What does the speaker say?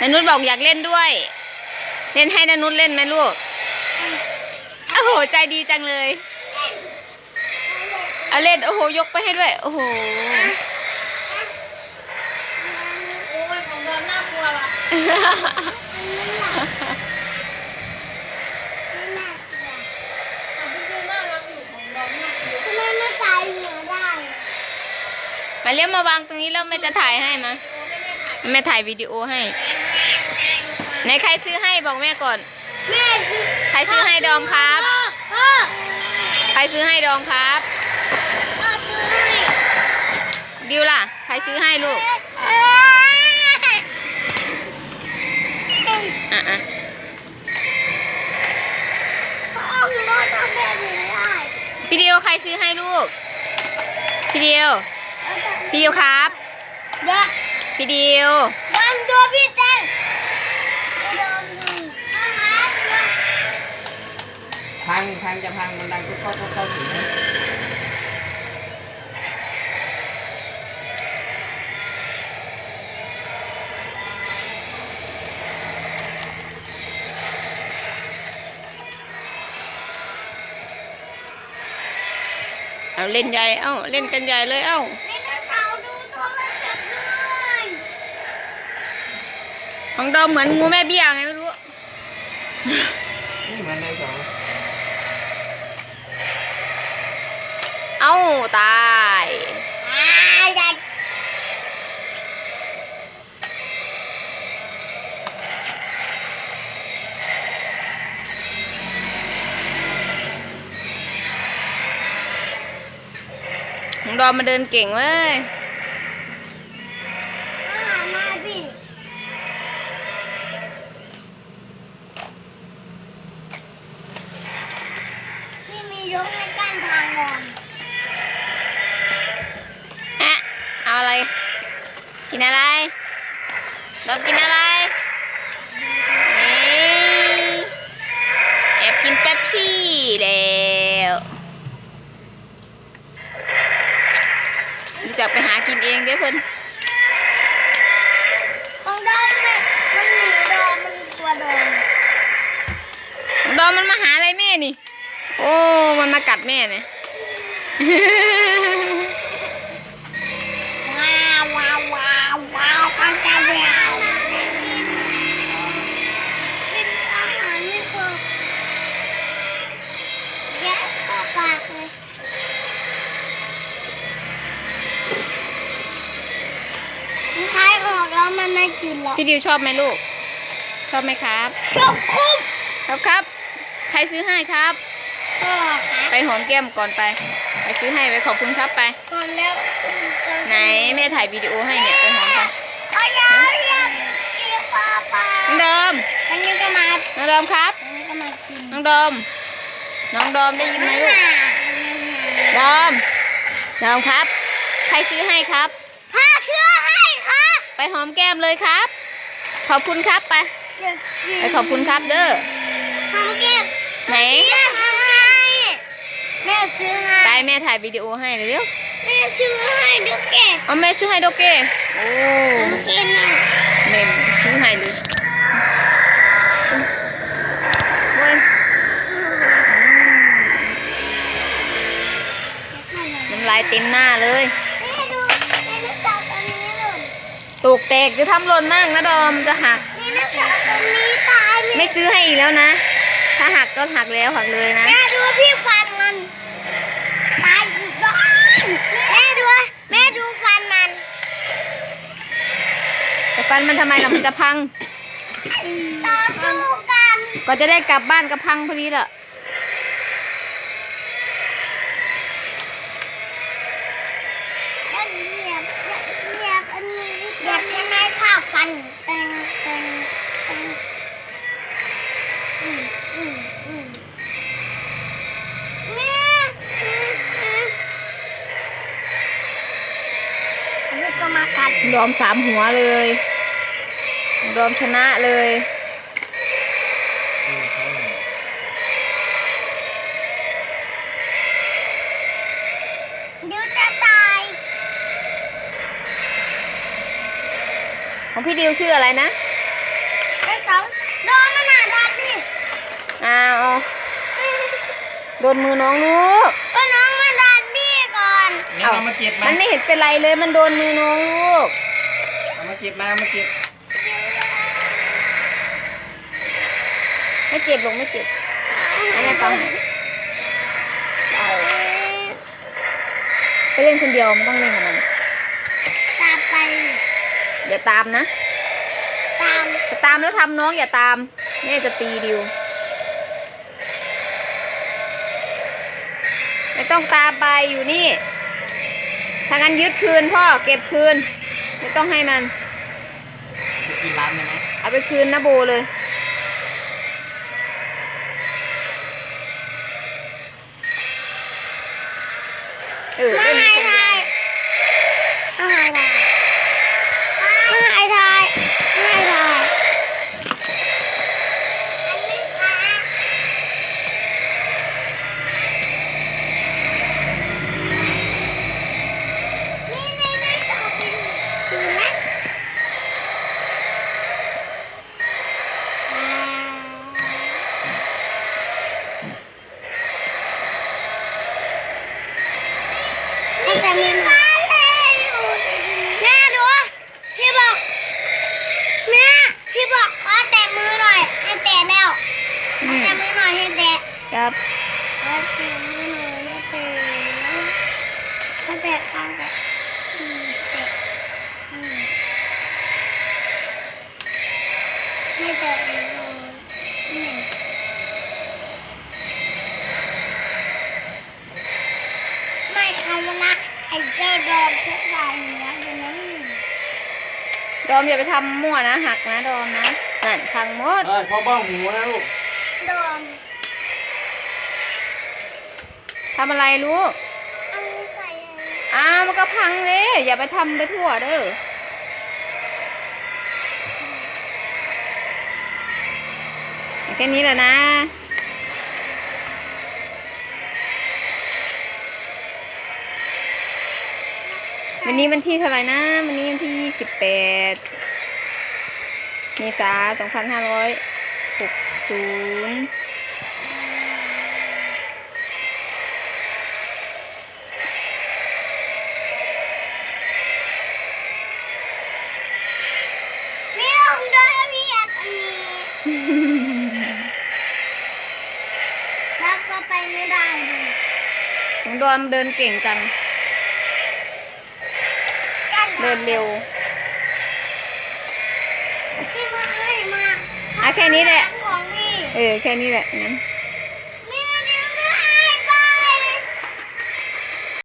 นานุชบอกอยากเล่นด้วย เล่นให้นานุชเล่นไหมลูกโอ้โห ใจดีจังเลยเอาเล่นโอ้โห ยกไปให้ด้วย โอ้โหโอ้ยของโดนน่ากลัวว่ะของพี่ดิวน่ารักอยู่ของโดนน่ากลัวทำไมไม่ตายเหนือได้มาเรียกมาวางตรงนี้แล้วแม่จะถ่ายให้มาโอ้ไม่ได้ถ่ายแม่ถ่ายวิดีโอให้ ไหนใครซื้อให้บอกแม่ก่อน แม่ซื้อใครซื้อให้ดอมครับ พ่อใครซื้อให้ดอมครับ พ่อซื้อให้ดิวล่ะ ใครซื้อให้ลูก เอ้ยอะอะพ่อหนูโดนทำแบบนี้ได้พี่ดิวใครซื้อให้ลูก พี่ดิวพี่ดิวครับ เดี๋ยวพี่ดิวโดนตัวพี่แตงโดนยิงอาหารเดี๋ยว พังพังจะพังมันดังเข้าเข้าเข้าถึงนะเอาเล่นใหญ่ เอ้า เล่นกันใหญ่เลยเอ้าไดโนเสาร์ดูโทรศัพท์เลยของดอมเหมือนงูแม่เบี้ยไงไม่รู้นี่เหมือนในสอง เอ้าตายอ่าอย่าของดอมมาเดินเก่งเว้ย ดอมกินอะไรเอ๊ะแอบกินเป๊ปซี่แล้วรู้จักไปหากินเองเด้อเพิ่นของดอมไม่มันหนีดอมมันตัวดอมของดอมมันมาหาอะไรแม่นี่ โอ้ มันมากัดแม่เนี่ย แล้วพี่ดิวชอบไหมลูก ชอบไหมครับชอบคุบครับครับ ใครซื้อให้ครับพ่อครับไปหอมแก้มก่อนไปใครซื้อให้ไปขอบคุณครับไปก่อนแล้วขึ้นตรงไหนแม่ถ่ายวิดีโอให้เนี่ยไปหอมไปพ่อยาวอยากเสียฟ้าฟ้าน้องเดิมอันนี้ก็มาน้องเดิมครับอันนี้ก็มากินน้องเดิมน้องเดิมได้ยินไหมลูกเดิมเดิมครับ ใครซื้อให้ครับ พ่อเชื่อให้ครับ ไปหอมแก้มเลยครับ ขอบคุณครับไปเดี๋ยวกินไปขอบคุณครับเด้อหอมแก้มไหนแม่ซื้อให้แม่ซื้อให้ไปแม่ถ่ายวิดีโอให้เร็วแม่ซื้อให้ดูแกๆเอาแม่ช่วยให้โดเก้โอ้หอมแก้มน่ะแม่ซื้อให้เลยเว้ยน้ำลายเต็มหน้าเลย แม่ดูไดโนเสาร์ตัวนี้หล่น ตูกแตกจะทำหล่นนั่งนะดอมจะหักไดโนเสาร์ตัวนี้ตายไม่ซื้อให้อีกแล้วนะ ถ้าหักก็หักแล้วหักเลยนะ แม่ดูพี่ฟันมัน ตายอีกแล้วแม่ดูแม่ดูฟันมัน แต่ฟันมันทำไมล่ะมันจะพัง ต่อสู้กัน ก็จะได้กลับบ้านก็พังพอดีแหละ อย่าเหยียบอย่าเหยียบอันนี้เหยียบใช่ไหม ข้าฟันแตงแตงแตงอืมอืมอืมแม่อืมอืมนี่ก็มากัด ดอมสามหัวเลย ดอมชนะเลย อืมเขาเนี่ย เดี๋ยวจะตาย ของพี่ดิวชื่ออะไรนะพได้สองโดนมันหนาดันดิอ้าวเอาโดนมือน้องลูกก็น้องมาดันดิก่อนงั้นเอามาเก็บมามันไม่เห็นเป็นไรเลยมันโดนมือน้องลูกเอามาเก็บมาเอามาเก็บไม่เจ็บหรอกไม่เจ็บอันนี้ต้องไปเล่นคนเดียวมันต้องเล่นกับมันตามไป อย่าตามนะ ตาม จะตามแล้วทำน้องอย่าตาม แม่จะตีดิว ไม่ต้องตามไปอยู่นี่ ถ้างั้นยึดคืนพ่อเก็บคืน ไม่ต้องให้มัน ไปกินร้านได้ไหมเอาไปคืนนะโบเลย เออมาเล่นหายคนเดีทายยวมาหายทายมาหายทายมาหายทายนี่ในในสอบเป็นชื่อไหมอ่า ตั้งแต่มีมาแม่ดูพี่บอกแม่พี่บอกขอแตะมือหน่อยให้แตะแล้วอืขอมแตะมือหน่อยให้แตะครับขอแตะมือหน่อยให้แตะขอแตะข้างก่อนอืมแตะอืมให้แตะมือหน่อยอืมไม่เอานะไอ้เจ้าดอกเสื้อสายหัวอยู่นั่น ดอมอย่าไปทำมั่วนะหักนะดอมนะนั่นพังหมดเอ้ยพ่อบ้องหูนะลูกโดนทำอะไรลูกเอาใส่อะไรอ้าวมันก็พังเลยอย่าไปทำไปทั่วเด้อแค่นี้แหละนะ วันนี้วันที่เท่าไหร่นะ วันนี้วันที่ยี่สิบแปดเมษาสองพันห้าร้อยหกศูนย์มีองค์ดอยมีอันนี้แล้วก็ไปไม่ได้ดูของดอมเดินเก่งจังกัน เดินเร็วพี่มาให้มาอะแค่นี้แหละของพี่เออ แค่นี้แหละงั้นเ